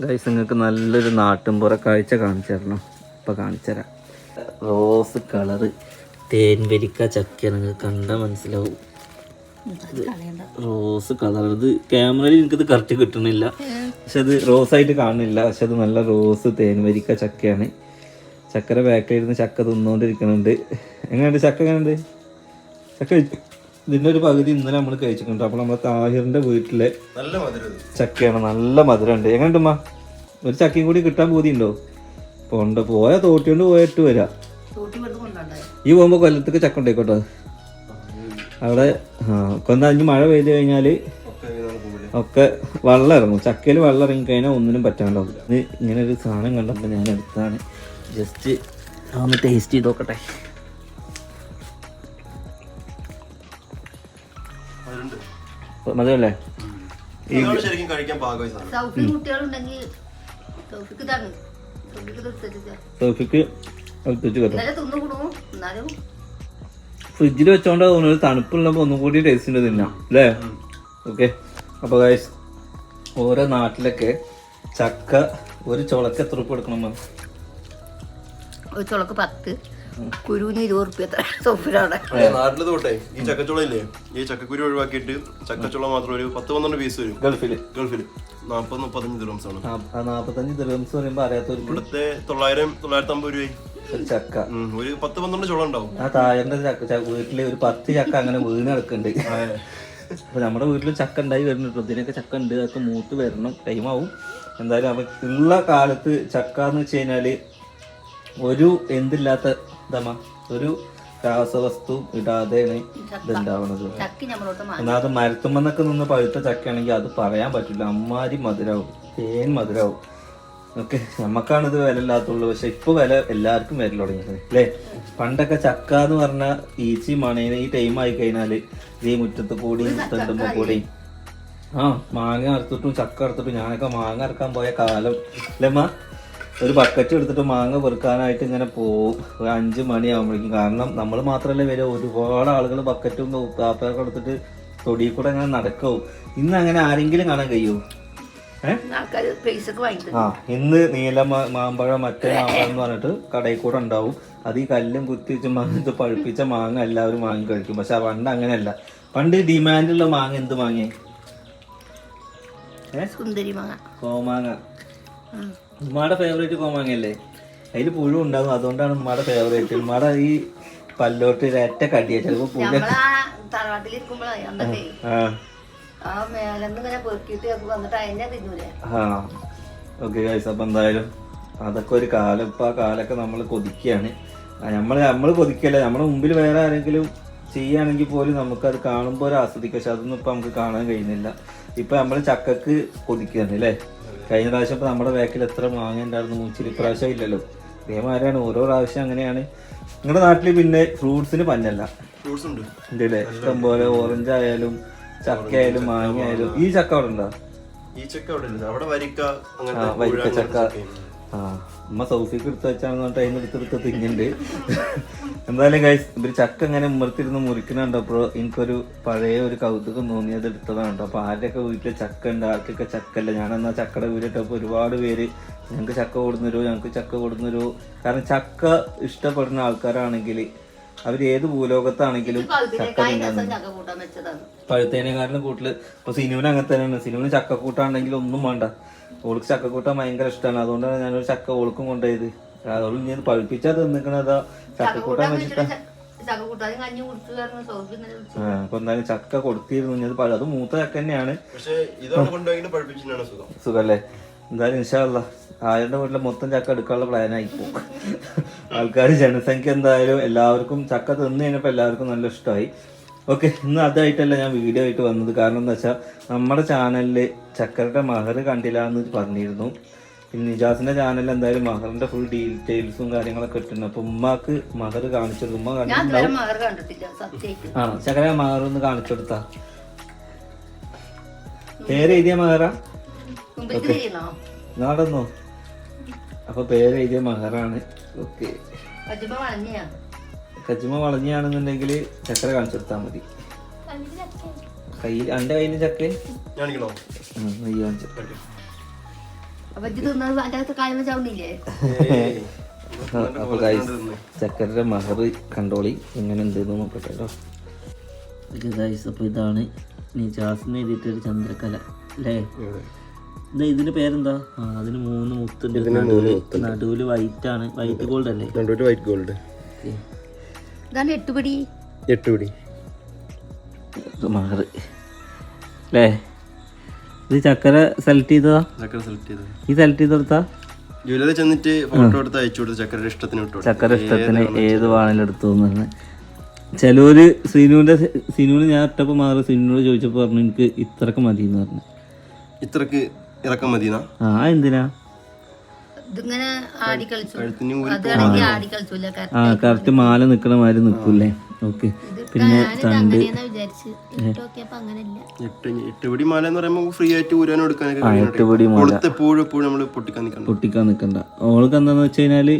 Guys നിങ്ങൾക്ക് നല്ലൊരു നാട്ടുംപുറ കാഴ്ച കാണിച്ചു തരണം. ഇപ്പം കാണിച്ചു തരാം. റോസ് കളറ് തേൻവരിക്ക ചക്ക നിങ്ങൾക്ക് കണ്ടാൽ മനസ്സിലാവും. റോസ് കളർ ഇത് ക്യാമറയിൽ എനിക്കിത് കറക്റ്റ് കിട്ടണില്ല. പക്ഷെ അത് റോസ് ആയിട്ട് കാണുന്നില്ല പക്ഷെ അത് നല്ല റോസ് തേൻവരിക്ക ചക്കയാണ്. ചക്കര ബാക്കിലിരുന്ന് ചക്ക തിന്നുകൊണ്ടിരിക്കുന്നുണ്ട് എങ്ങനെയുണ്ട്? ചക്ക എങ്ങനെയുണ്ട്? ചക്ക ഇതിന്റെ ഒരു പകുതി ഇന്നലെ നമ്മൾ കഴിച്ചിട്ടുണ്ട്. അപ്പോൾ നമ്മുടെ താഹിറിന്റെ വീട്ടിലെ നല്ല മധുരം ചക്കയാണ് നല്ല മധുരമുണ്ട്. എങ്ങനെയുണ്ട് ഒരു ചക്കയും കൂടി കിട്ടാൻ പൂതിയുണ്ടോ? പോണ്ട പോയ തോട്ടിയോണ്ട് പോയിട്ട് വരാം. ഈ പോകുമ്പോ കൊല്ലത്തേക്ക് ചക്ക ഉണ്ടായിക്കോട്ടോ അവിടെ ആ കൊന്ന മഴ പെയ്ത് കഴിഞ്ഞാൽ ഒക്കെ വെള്ളം ഇറങ്ങും. ചക്കയിൽ വെള്ളം ഇറങ്ങി കഴിഞ്ഞാൽ ഒന്നിനും പറ്റാണ്ടാവില്ല ഇത് ഇങ്ങനെ ഒരു സാധനം കണ്ടപ്പോൾ ഞാൻ എടുത്താണ്. ജസ്റ്റ് ഒന്ന് ടേസ്റ്റ് ചെയ്ത് നോക്കട്ടെ. ശരിക്കും കഴിക്കാൻ പാകമായി സാധനം സൗഫി കുട്ടികളുണ്ടെങ്കിൽ സൗഫിക്ക് ഇതാണ്. സൗഫിക്ക് തീർത്തിട്ട് സോഫിക്ക് എടുത്തിട്ട് കേട്ടോ. ഇന്നലെ തിന്നുകൂടും എന്നാലും ഫ്രിഡ്ജിൽ വെച്ചോണ്ട് തണുപ്പുള്ളപ്പോൾ ഒന്നും കൂടി ടേസ്റ്റ് ഉണ്ട് തിന്നാം അല്ലേ? ഓക്കെ അപ്പോൾ ഗൈസ് ഓരോ നാട്ടിലൊക്കെ ചക്ക ഒരു ചുളക്ക് എത്ര ഉപ്പ് കൊടുക്കണം മാം ഒരു ചുളക്ക് പത്ത്. കുരുവിന് ഇരുപത് റുപ്യ സൗഫിലാണ് നാട്ടിൽ തൊട്ടേ ഈ ചക്കച്ചുള ഇല്ലേ ഈ ചക്കക്കുരു ഒഴിവാക്കിയിട്ട് ചക്കച്ചുള മാത്രം ഒരു പത്ത് പന്ത്രണ്ട് പീസ് വരും. ഗൾഫിൽ ഗൾഫിൽ നാപ്പത് മുപ്പത്തഞ്ച് ദിറംസ് ആണ്. ആ നാൽപ്പത്തഞ്ച് ദിർഹംസ് പറയുമ്പോൾ അറിയാത്തവർക്ക് ഇവിടുത്തെ തൊള്ളായിരം തൊള്ളായിരത്തി അമ്പത് രൂപ ഒരു ചക്ക. ഒരു പത്ത് പന്ത്രണ്ട് ചുള ഉണ്ടാവും. ആ താഴെ ചക്ക വീട്ടിൽ ഒരു പത്ത് ചക്ക അങ്ങനെ വീണ് കിടക്കുന്നുണ്ട് അപ്പൊ നമ്മുടെ വീട്ടിൽ ചക്ക ഉണ്ടായി വരുന്നുണ്ട്. ഇതിനൊക്കെ ചക്ക ഉണ്ട്. അതൊക്കെ മൂത്ത് വരണം. ടൈമാവും എന്തായാലും അപ്പൊ ഉള്ള കാലത്ത് ചക്ക എന്ന് വെച്ച് കഴിഞ്ഞാൽ ഒരു എന്തില്ലാത്ത ഇതമ്മ ഒരു രാസവസ്തു ഇടാതെയാണ് ഇതുണ്ടാവണത് എന്നാൽ അത് മരത്തുമ്മന്നൊക്കെ ഒന്നാമത് നിന്ന് പഴുത്ത ചക്കയാണെങ്കിൽ അത് പറയാൻ പറ്റില്ല. അമ്മാരി മധുരാവും തേൻ മധുരാവും. ഓക്കെ നമുക്കാണ് ഇത് വില ഇല്ലാത്തുള്ളൂ. പക്ഷെ ഇപ്പൊ വില എല്ലാവർക്കും വില തുടങ്ങിയത്. അല്ലേ? പണ്ടൊക്കെ ചക്ക എന്ന് പറഞ്ഞ ഈച്ചി മണേനെ ഈ ടൈം ആയി കഴിഞ്ഞാൽ ഈ മുറ്റത്ത് കൂടി തെണ്ടുമ്പോ കൂടി. ആ മാങ്ങ അറുത്തിട്ടും ചക്ക അറുത്തിട്ടും ഞാനൊക്കെ മാങ്ങ അറക്കാൻ പോയ കാലം. അല്ലേമ്മ ഒരു ബക്കറ്റ് എടുത്തിട്ട് മാങ്ങ പെറുക്കാനായിട്ട് ഇങ്ങനെ പോകും ഒരു അഞ്ച് മണിയാകുമ്പോഴേക്കും കാരണം നമ്മൾ മാത്രമല്ല വരെ ഒരുപാട് ആളുകൾ ബക്കറ്റും താപ്പയൊക്കെ എടുത്തിട്ട് തൊടിയിൽ കൂടെ അങ്ങനെ നടക്കും. ഇന്ന് അങ്ങനെ ആരെങ്കിലും കാണാൻ കഴിയുമോ ആ ഇന്ന് നീല മാമ്പഴം മറ്റേ മാമ്പഴം എന്ന് പറഞ്ഞിട്ട് കടയിൽ കൂടെ ഉണ്ടാവും. അത് ഈ കല്ലും കുത്തിച്ച് മാങ്ങ പഴുപ്പിച്ച മാങ്ങ എല്ലാവരും വാങ്ങി കഴിക്കും. പക്ഷെ ആ പണ്ട് അങ്ങനെയല്ല. പണ്ട് ഡിമാൻഡുള്ള മാങ്ങ എന്ത് മാങ്ങ? സുന്ദരി മാങ്ങ. കോമാങ്ങ. ഉമ്മയുടെ ഫേവറേറ്റ് കോമാങ്ങല്ലേ അതിൽ പുഴു ഉണ്ടാകും അതുകൊണ്ടാണ് ഉമ്മയുടെ ഫേവറേറ്റ് ഉമ്മയുടെ ഈ പല്ലോട്ട് ഒരറ്റ കടിയ ചിലപ്പോ പുഴ. ഓക്കെ ഗൈസ് അപ്പം എന്തായാലും അതൊക്കെ ഒരു കാലം ഇപ്പൊ ആ കാലൊക്കെ നമ്മൾ കൊതിക്കുകയാണ് നമ്മൾ നമ്മൾ കൊതിക്കല്ല? നമ്മുടെ മുമ്പിൽ വേറെ ആരെങ്കിലും ചെയ്യുകയാണെങ്കിൽ പോലും നമുക്കത് കാണുമ്പോൾ ഒരു ആസ്വദിക്കും. പക്ഷെ അതൊന്നും ഇപ്പം നമുക്ക് കാണാൻ കഴിയുന്നില്ല. ഇപ്പം നമ്മൾ ചക്കക്ക് കൊതിക്കുകയാണ് അല്ലേ? കഴിഞ്ഞ പ്രാവശ്യം ഇപ്പം നമ്മുടെ ബാക്കിൽ എത്ര മാങ്ങ ഉണ്ടായിരുന്നു മൂച്ചിൽ ഇപ്രാവശ്യം ഇല്ലല്ലോ. ഇതേമാതിരിയാണ് ഓരോ പ്രാവശ്യം അങ്ങനെയാണ്. നിങ്ങളുടെ നാട്ടിൽ പിന്നെ ഫ്രൂട്ട്സിന് പന്നല്ല ഫ്രൂട്ട്സ് ഉണ്ട്. ഇഷ്ടംപോലെ ഓറഞ്ച് ആയാലും ചക്ക ആയാലും മാങ്ങ ആയാലും ഈ ചക്ക അവിടെ ഉണ്ടോ? ഈ ചക്ക അവിടെ ഉണ്ട്. അവിടെ വരിക്ക ചക്ക. ആ ഉമ്മ സൗസിക്ക് എടുത്ത് വെച്ചാന്ന് പറഞ്ഞിട്ട് അതിന് എടുത്തെടുത്ത് തിന്നുണ്ട്. എന്തായാലും ഗൈസ് ഇവർ ചക്ക ഇങ്ങനെ ഉമ്മർത്തിരുന്ന് മുറിക്കുന്ന കണ്ടപ്പോൾ എനിക്കൊരു പഴയ ഒരു കൗതുകം തോന്നിയത് എടുത്തതാണ് അപ്പോൾ അപ്പൊ ആരുടെയൊക്കെ വീട്ടിൽ ചക്ക ഉണ്ട്? ആർക്കൊക്കെ ചക്ക ഇല്ല? ഞാൻ എന്നാ ചക്കയുടെ വീടിട്ടപ്പോൾ ഒരുപാട് പേര് ഞങ്ങൾക്ക് ചക്ക കൊടുന്നൊരു ഞങ്ങൾക്ക് ചക്ക കൊടുന്നൊരു. കാരണം ചക്ക ഇഷ്ടപ്പെടുന്ന ആൾക്കാരാണെങ്കിൽ അവർ ഏത് ഭൂലോകത്താണെങ്കിലും ചക്ക ചക്ക പഴുത്തേനെക്കാട്ടിലും കൂട്ടിൽ ഇപ്പൊ സിനുവിന് അങ്ങനെ തന്നെയാണ് സിനുവിന് ചക്കക്കൂട്ടാണെങ്കിൽ ഒന്നും വേണ്ട. ഓൾക്ക് ചക്കക്കൂട്ടം ഭയങ്കര ഇഷ്ടമാണ് അതുകൊണ്ടാണ് ഞാനൊരു ചക്ക ഓൾക്കും കൊണ്ടുപോയത്. അതോളം ഇനി പഴുപ്പിച്ചാ തിന്നിക്കണതാ. ചക്കക്കൂട്ടം വെച്ചിട്ടാ. എന്തായാലും ചക്ക കൊടുത്തിരുന്നു. ഇനി അത് പഴ- അത് മൂത്ത ചക്ക തന്നെയാണ്. സുഖല്ലേ? എന്തായാലും ഇൻഷാല്ല ആരുടെ വീട്ടിലെ മൊത്തം ചക്ക എടുക്കാനുള്ള ആയി പോകും ആൾക്കാർ ജനസംഖ്യ എന്തായാലും എല്ലാവർക്കും ചക്ക തിന്നു കഴിഞ്ഞപ്പോൾ എല്ലാവർക്കും നല്ല ഇഷ്ടമായി. ഓക്കെ ഇന്ന് അതായിട്ടല്ല ഞാൻ വീഡിയോ ആയിട്ട് വന്നത്. കാരണം എന്താ വെച്ചാൽ നമ്മുടെ ചാനലിൽ ചക്കരയുടെ മഹർ കണ്ടില്ല എന്ന് പറഞ്ഞിരുന്നു. പിന്നെ നിജാസിന്റെ ചാനലിൽ എന്തായാലും മഹറിന്റെ ഫുൾ ഡീറ്റെയിൽസും കാര്യങ്ങളൊക്കെ ഇട്ടുണ്ട് അപ്പൊ ഉമ്മാക്ക് മഹർ കാണിച്ചു കൊടുക്കും. ഉമ്മ കണ്ടിട്ടുണ്ടാവും. കണ്ടിട്ടില്ല ആണോ ചക്കര മഹർ ഒന്ന് കാണിച്ചു കൊടുത്താ. പേര് എഴുതിയ മഹറാ? നടന്നോ? അപ്പൊ പേര് എഴുതിയ മഹറാണ്. ഓക്കെ. വളഞ്ഞാ കച്ചുമ വളഞ്ഞാണെന്നുണ്ടെങ്കിൽ ചക്കര കാണിച്ചു കൊടുത്താൽ മതി. കയ്യിൽ എന്റെ കയ്യിൽ ചക്ക? നെയ്യ് കാണിച്ചു. അപ്പൊ ചക്കരയുടെ മഹർ കണ്ടോളി എങ്ങനെ ഉണ്ട് നോക്കട്ടെ കേട്ടോ. ഗൈസ് അപ്പൊ ഇതാണ് നീ ജാസ്മിൻ എഴുതിയിട്ടൊരു ചന്ദ്രക്കല അല്ലേ? എന്താ ഇതിന്റെ പേരെന്താ? ആ അതിന് മൂന്ന് മുത്തുണ്ട്. നടുവിൽ വൈറ്റ് ആണ്. വൈറ്റ് ഗോൾഡ് അല്ലേ? White gold okay. ഇതാണ് എട്ടുപടി. അല്ലേ ഇത് ചക്കര സെലക്ട് ചെയ്തതാ? ചക്കര സെലക്ട് ചെയ്തത്. ഈ സെലക്ട് ചെയ്തെടുത്താ ജ്വല്ലറി ചെന്നിട്ട് ഫോട്ടോ എടുത്ത് അയച്ചു കൊടുത്തു ചക്കര ഇഷ്ടത്തിന് ഇട്ടു. ചക്കര ഇഷ്ടത്തിന് ഏത് വാണിലും എടുത്തു എന്ന്. ചിലവര് സിനുവിന്റെ സിനുവിന് ഞാൻ ഒറ്റപ്പം മാറി സിനുവിനോട് ചോദിച്ചപ്പോൾ പറഞ്ഞു എനിക്ക് ഇത്രക്ക് മതി എന്ന് പറഞ്ഞു. ഇത്രക്ക് ഇറക്കം മതിനാ ആ എന്തിനാ ഇതിങ്ങനെ ആടി കളിച്ചു. അതാണെങ്കിൽ ആടി കളിച്ചില്ല ആ കറക്റ്റ് മാല നിക്കണ മാതിരി നിക്കൂലേ ഓക്കെ. പിന്നെ തണ്ട്. എട്ടുപടി മാല എന്ന് പറയുമ്പോൾ ഫ്രീ ആയിട്ട് ഊരാനും എടുക്കാനൊക്കെ പൊട്ടിക്കാൻ പൊട്ടിക്കാൻ നിക്കണ്ട. ഓൾക്ക് എന്താന്ന് വെച്ച് കഴിഞ്ഞാൽ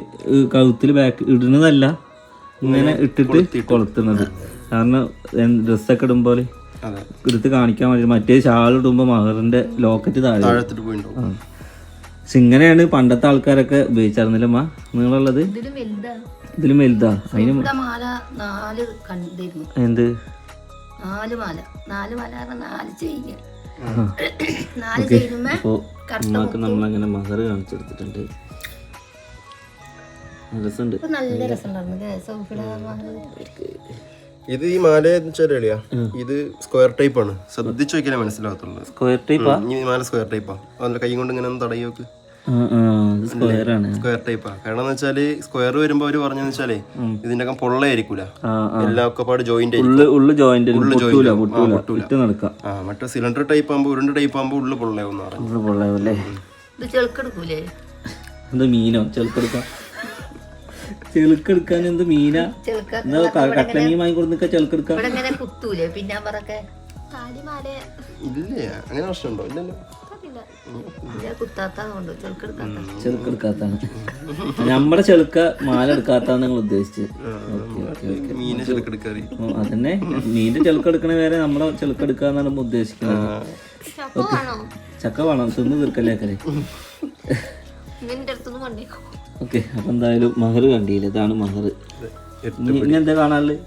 കഴുത്തിൽ ബാക്ക് ഇടുന്നതല്ല ഇങ്ങനെ ഇട്ടിട്ട് കൊളുത്തുന്നത്. കാരണം ഡ്രസ്സൊക്കെ ഇടുമ്പോൾ അതെ. എടുത്ത് കാണിക്കാൻ വേണ്ടി മറ്റേ ഷാൾ ഇടുമ്പോൾ മഹറിന്റെ ലോക്കറ്റ് താഴെ. താഴത്തിട്ട് പോയിണ്ടാവും. ആ. പക്ഷെ ഇങ്ങനെയാണ് പണ്ടത്തെ ആൾക്കാരൊക്കെ ഉപയോഗിച്ചായിരുന്നില്ലമ്മ നിങ്ങളുള്ളത്? ഇതിലും വലുതാ. അതിന് ഇവിടെ മാല നാല് കണ്ടിരുന്നു എന്ത്? നാല് മാല. നാല് മാല നാല് ചെയിന്. ഉമ്മാക്ക് നമ്മളങ്ങനെ മഹർ കാണിച്ചെടുത്തിട്ടുണ്ട്. രസമുണ്ട്. നല്ല രസമുണ്ടായിരുന്നു ഇത് ഈ മാല വെച്ചാൽ ഇത് സ്ക്വയർ ടൈപ്പ് ആണ് ശ്രദ്ധിച്ചു നോക്കിയാലേ മനസ്സിലാകത്തുള്ളൂ സ്ക്വയർ ടൈപ്പാ? ഈ മാല സ്ക്വയർ ടൈപ്പാ. അതിന്റെ കൈ കൊണ്ട് ഇങ്ങനെ ഒന്ന് തടയി നോക്ക് സ്ക്വയർ ആണ് സ്ക്വയർ ടൈപ്പാ കാരണം എന്ന് വെച്ചാൽ സ്ക്വയർ വരുമ്പോ അവർ പറഞ്ഞെന്ന് വെച്ചാലേ ഇതിന്റെ ഒക്കെ പൊള്ളയായിരിക്കൂല. എല്ലാ ഒക്കെ പാട് ജോയിന്റ് ഉള്ളു ഉള്ളു ജോയിന്റ് പൊട്ടൂല നടക്കാം. ആ മറ്റേ സിലിണ്ടർ ടൈപ്പ് ആകുമ്പോ ഉരുണ്ട ടൈപ്പ് ആകുമ്പോ ഉള്ളു പൊള്ളയാവും പറഞ്ഞു ഉള്ളു പൊള്ളാവല്ലേ ഇത് ചെളുക്കെടുക്കൂലേ? എന്ത് മീനോ? ചെളുക്കെടുക്കാം ചെളുക്കെടുക്കാൻ എന്ത് മീനാ? ചെളുക്ക മീൻ കട്ടങ്ങി വാങ്ങി കൊടുക്ക ചെളുക്കെടുക്കാം ഇല്ലേ അങ്ങനെ പ്രശ്നമുണ്ടോ? ഇല്ലല്ലോ. ചെളുക്കെടുക്കാത്താണ് നമ്മുടെ ചെളുക്ക മാല എടുക്കാത്താണ് നിങ്ങൾ ഉദ്ദേശിച്ചത്. അതന്നെ. മീന്റെ ചെളുക്കെടുക്കണ വരെ നമ്മുടെ ചെളുക്കെടുക്കാന്നാണ് നമ്മൾ ഉദ്ദേശിക്കുന്നത്. ചക്ക വേണം? തിന്ന് തീർക്കല്ലേ അക്കരെ നിന്റെ അടുത്തൊന്നും കൊണ്ടേക്കോ. ഓക്കെ അപ്പൊ എന്തായാലും മഹർ കണ്ടില്ല? ഇതാണ് മഹർ ഇനി ഇനി എന്താ കാണാനുള്ളത്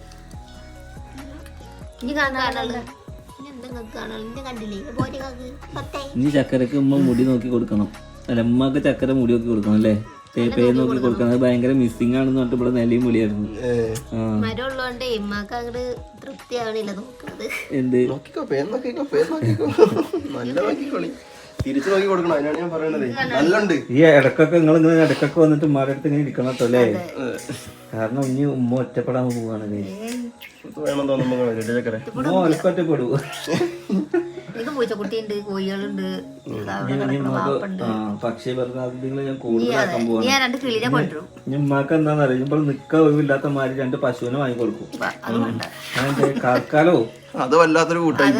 ഇനി ചക്കരക്ക് ഉമ്മ മുടി നോക്കി കൊടുക്കണം. അല്ല ഉമ്മക്ക് ചക്കര മുടി നോക്കി കൊടുക്കണം അല്ലേ? തേപ്പേ നോക്കി കൊടുക്കണം. അത് ഭയങ്കര മിസ്സിംഗ് ആണെന്ന് പറഞ്ഞിട്ട് ഇവിടെ നിലയും മുടിയായിരുന്നു. ആ. മരം ഉള്ളതുകൊണ്ട് ഇമ്മക്ക് അങ്ങോട്ട് തൃപ്തിയാവണില്ല നോക്കുന്നത് എന്ത്? നോക്കിക്കോ പേര് നോക്കിക്കോ പേര് നോക്കിക്കോ. നല്ല നോക്കിക്കോളി. തിരിച്ചു നോക്കി കൊടുക്കണം. അതിനാണ് ഞാൻ പറയണത്. നല്ലുണ്ട്. ഈ ഇടക്കൊക്കെ നിങ്ങൾ ഇങ്ങനെ ഇടക്കൊക്കെ വന്നിട്ട് ഉമ്മാരുടെ അടുത്ത് ഇങ്ങനെ ഇരിക്കണം കേട്ടോ അല്ലേ? കാരണം ഇനി ഉമ്മ ഒറ്റപ്പെടാൻ പോവാണ് ഇത് വേണം തോന്നുമ്പോ ഒറ്റപ്പെടൂ എനിക്ക് പൂച്ചക്കുട്ടിയുണ്ട് കോഴികളുണ്ട്. പക്ഷി ഞാൻ കൂടുതലാക്കാൻ ഞാൻ രണ്ട് കിളിനെ കൊണ്ടുവരും. ഉമ്മാക്ക് എന്താന്ന് അറിയുമ്പോൾ നിക്ക ഒഴിവില്ലാത്ത മാതിരി രണ്ട് പശുവിനെ വാങ്ങി കൊടുക്കും. അത് കാക്കാലോ അത് വല്ലാത്തൊരു കൂട്ടായി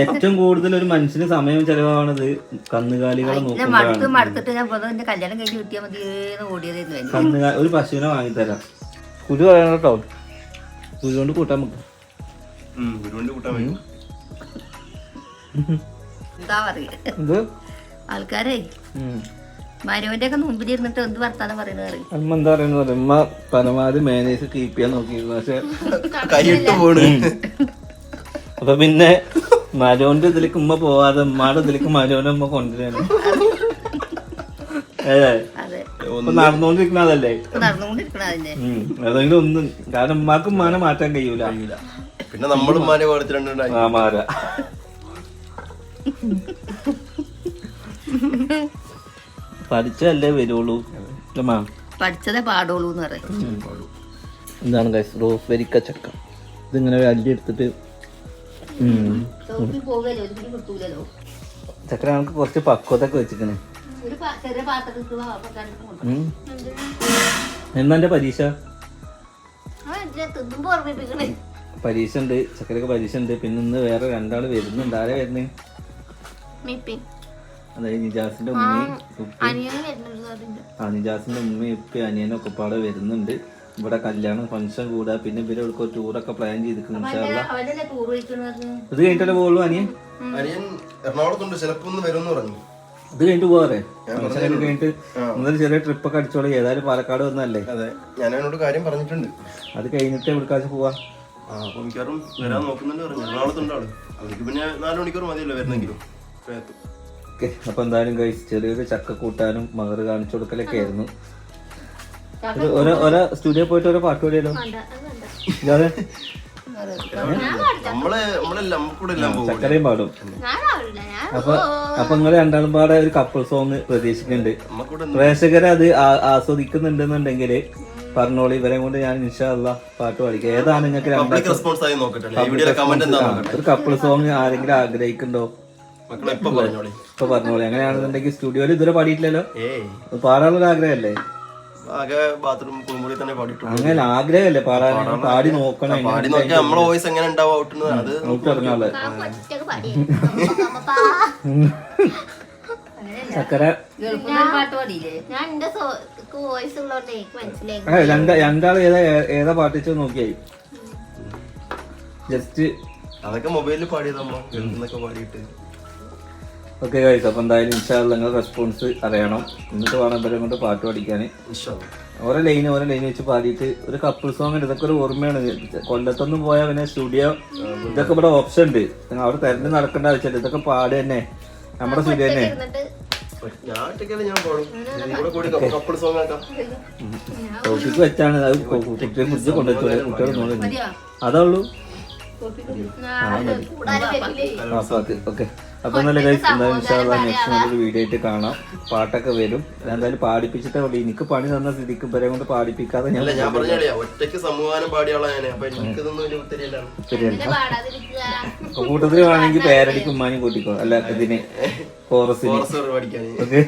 ഏറ്റവും കൂടുതൽ ഒരു മനുഷ്യന് സമയം ചെലവാണത് കന്നുകാലികളെ കന്നുകാലി ഒരു പശുവിനെ വാങ്ങിത്തരാം. കുരു പറയണം കേട്ടോ. കുരു കൊണ്ട് കൂട്ടാൻ ഗുരുവിന്റെ കൂട്ടാൻ എന്താ പറയുക ആൾക്കാരെ. ഉം. മരുവന്റെ ഒക്കെ മുമ്പിൽ ഇരുന്നിട്ട് എന്ത് വർത്താനം പറയുന്നത് അറിയും? അമ്മ എന്താ പറയുന്നത് അമ്മ പരമാവധി മാനേജ് കീപ്പ് ചെയ്യാൻ നോക്കിയിരുന്നു. പക്ഷെ കൈയിട്ട് പോണ്. അപ്പൊ പിന്നെ മരോന്റെ ഇതിലേക്ക് ഉമ്മ പോവാതെ ഉമ്മയുടെ ഇതിലേക്ക് മരോനെ ഉമ്മ കൊണ്ടുവരാണ്. നടന്നോണ്ടിരിക്കണതല്ലേ അതെ. ഇപ്പൊ നടന്നുകൊണ്ടിരിക്കണ അതല്ലേ? ഇപ്പൊ നടന്നുകൊണ്ടിരിക്കണ അതിന്റെ ഉം. ഒന്നും. കാരണം ഉമ്മാക്കും ഉമ്മാനെ മാറ്റാൻ കഴിയൂല. പിന്നെ നമ്മളും ആ മാറ. പഠിച്ചല്ലേ വരുള്ളൂ. പഠിച്ചതേ പാടുള്ളൂ എന്ന് പറയും. എന്താണ് ഗൈസ് റോസ് വരിക്ക ചക്ക. ഇതിങ്ങനെ അല്ലി എടുത്തിട്ട് ചക്കര നമുക്ക് കുറച്ച് പക്വതൊക്കെ വെച്ചിക്കണ് ഒരു പാ- പാത്രത്തിൽ അപ്പൊ കണ്ടിട്ട് കൊണ്ടുവരും. ഉം. എന്നാ എന്റെ പരീക്ഷ? പരീക്ഷ ഉണ്ട് ചക്കരക്ക് പരീക്ഷ ഉണ്ട്. പിന്നെ ഇന്ന് വേറെ രണ്ടാൾ വരുന്നുണ്ട്. ആരാ വരുന്നേ? അതായത് നിജാസിന്റെ ഉമ്മയും അനിയനൊക്കെ ആ നിജാസിന്റെ ഉമ്മയും ഉപ്പയും അനിയനും ഒക്കെ പാടെ വരുന്നുണ്ട്. ഇവിടെ കല്യാണം ഫംഗ്ഷൻ കൂടാ. പിന്നെ ഇവരെ ഒരു ടൂറൊക്കെ പ്ലാൻ ചെയ്തിരിക്കുന്നു ഇത് കഴിഞ്ഞിട്ടല്ലേ പോകുള്ളൂ അനിയൻ? അനിയൻ എറണാകുളത്തുണ്ട്. ചിലപ്പോ ഒന്ന് വരും പറഞ്ഞു. ഇത് കഴിഞ്ഞിട്ട് പോകാറേ ഫംഗ്ഷൻ കഴിഞ്ഞിട്ട് ഇന്നൊരു ചെറിയ ട്രിപ്പൊക്കെ അടിച്ചോളൂ. ഏതായാലും പാലക്കാട് വന്നല്ലേ അതെ. ഞാൻ അവനോട് കാര്യം പറഞ്ഞിട്ടുണ്ട്. അത് കഴിഞ്ഞിട്ട് എവിടേക്കാച്ച് പോവാ? ആ അപ്പൊ മിക്കവാറും വരാൻ നോക്കുന്നുണ്ട് പറഞ്ഞു. എറണാകുളത്തുണ്ട് ആൾ അവർക്ക് പിന്നെ നാല് മണിക്കൂർ മതിയല്ലോ വരുന്നെങ്കിലും. അപ്പൊ എന്തായാലും കഴിച്ച് ചെറിയൊരു ചക്ക കൂട്ടാനും മകറ് കാണിച്ചു കൊടുക്കലൊക്കെ ആയിരുന്നു. ഓരോ സ്റ്റുഡിയോ പോയിട്ട് ഓരോ പാട്ട് പാടിയല്ലോ ചക്കരയും പാടും. ഞാൻ രാവിലെ ഞാൻ അപ്പൊ അപ്പൊ നിങ്ങൾ രണ്ടാളും പാടെ ഒരു കപ്പിൾ സോങ് പ്രതീക്ഷിക്കുന്നുണ്ട്. പ്രേക്ഷകരെ അത് ആസ്വദിക്കുന്നുണ്ടെന്നുണ്ടെങ്കിൽ ആസ്വദിക്കുന്നുണ്ടെന്നുണ്ടെങ്കിൽ പറഞ്ഞോളി ഇവരെ കൊണ്ട് ഞാൻ ഇൻഷാല്ല പാട്ട് പാടിക്കാം. ഏതാണ് നിങ്ങൾക്ക് പബ്ലിക് റെസ്പോൺസ് ആയി നോക്കട്ടെ ഈ വീഡിയോയിലെ കമന്റ് എന്താ ഒരു കപ്പിൾ സോങ് ആരെങ്കിലും ആഗ്രഹിക്കുന്നുണ്ടോ? മക്കളെ ഇപ്പൊ പറഞ്ഞോളി. ഇപ്പൊ പറഞ്ഞോളി. അങ്ങനെയാണെന്നുണ്ടെങ്കിൽ സ്റ്റുഡിയോയിൽ ഇതുവരെ പാടിയിട്ടില്ലല്ലോ? ഏയ്. അത് പാടാനുള്ള ആഗ്രഹമല്ലേ? ആകെ ബാത്റൂം കുളിമുറി തന്നെ പാടിയിട്ടുള്ളൂ. അങ്ങനെ ആഗ്രഹമല്ലേ പാടാൻ? പാടി നോക്കണം പാടി നോക്കിയാൽ നമ്മളെ വോയിസ് എങ്ങനെ ഉണ്ടാവും ഔട്ടുന്നത് അത് നമുക്ക് ചക്കര. രണ്ടാൾ ഏതാ ഏതാ പാട്ടിച്ച് നോക്കിയായി. ജസ്റ്റ് അതൊക്കെ മൊബൈലിൽ പാടിയതമ്മ എന്നൊക്കെ പാടിയിട്ട്. ഓക്കെ കഴിച്ചു അപ്പോൾ എന്തായാലും ഇൻഷാല്ല നിങ്ങൾ റെസ്പോൺസ് അറിയണം. എന്നിട്ട് വേണം ഇവരെ കൊണ്ട് പാട്ട് പഠിക്കാൻ. ഓരോ ലൈൻ ഓരോ ലൈൻ വെച്ച് പാടിയിട്ട് ഒരു കപ്പിൾ സോങ് ഇതൊക്കെ ഒരു ഓർമ്മയാണ്. കൊല്ലത്തൊന്നും പോയാൽ പിന്നെ സ്റ്റുഡിയോ ഇതൊക്കെ ഇവിടെ ഓപ്ഷൻ ഉണ്ട്. നിങ്ങൾ അവിടെ തെരഞ്ഞു നടക്കേണ്ട ആവശ്യമില്ല. ഇതൊക്കെ പാട് തന്നെ. നമ്മുടെ സ്റ്റുഡിയോ തന്നെ. ടോപ്പിക്ക് വെച്ചാണ് അത് കുട്ടിയെ മുറിച്ച് കൊണ്ടുവച്ചോളെ കുട്ടികൾ നോക്കുന്നത് അതേ ഉള്ളൂ. കൂടാതെ വരില്ലേ ഓക്കെ. അപ്പൊ നല്ല ഗൈസ് എന്തായാലും നെക്സ്റ്റ് നല്ലൊരു വീഡിയോ ആയിട്ട് കാണാം. പാട്ടൊക്കെ വരും. ഞാൻ എന്തായാലും പാടിപ്പിച്ചിട്ടേ ഉള്ളൂ. എനിക്ക് പണി തന്ന സ്ഥിതിക്ക് ഇവരെ കൊണ്ട് പാടിപ്പിക്കാതെ ഞാൻ അല്ല ഞാൻ പറഞ്ഞാലേ ഒറ്റയ്ക്ക് അപ്പൊ എനിക്കിതൊന്നും കൂട്ടത്തിൽ വേണമെങ്കിൽ പേരടിക്ക് ഉമ്മാനും കൂട്ടിക്കോ. അല്ല ഇതിന് കോറസിന് ഓക്കെ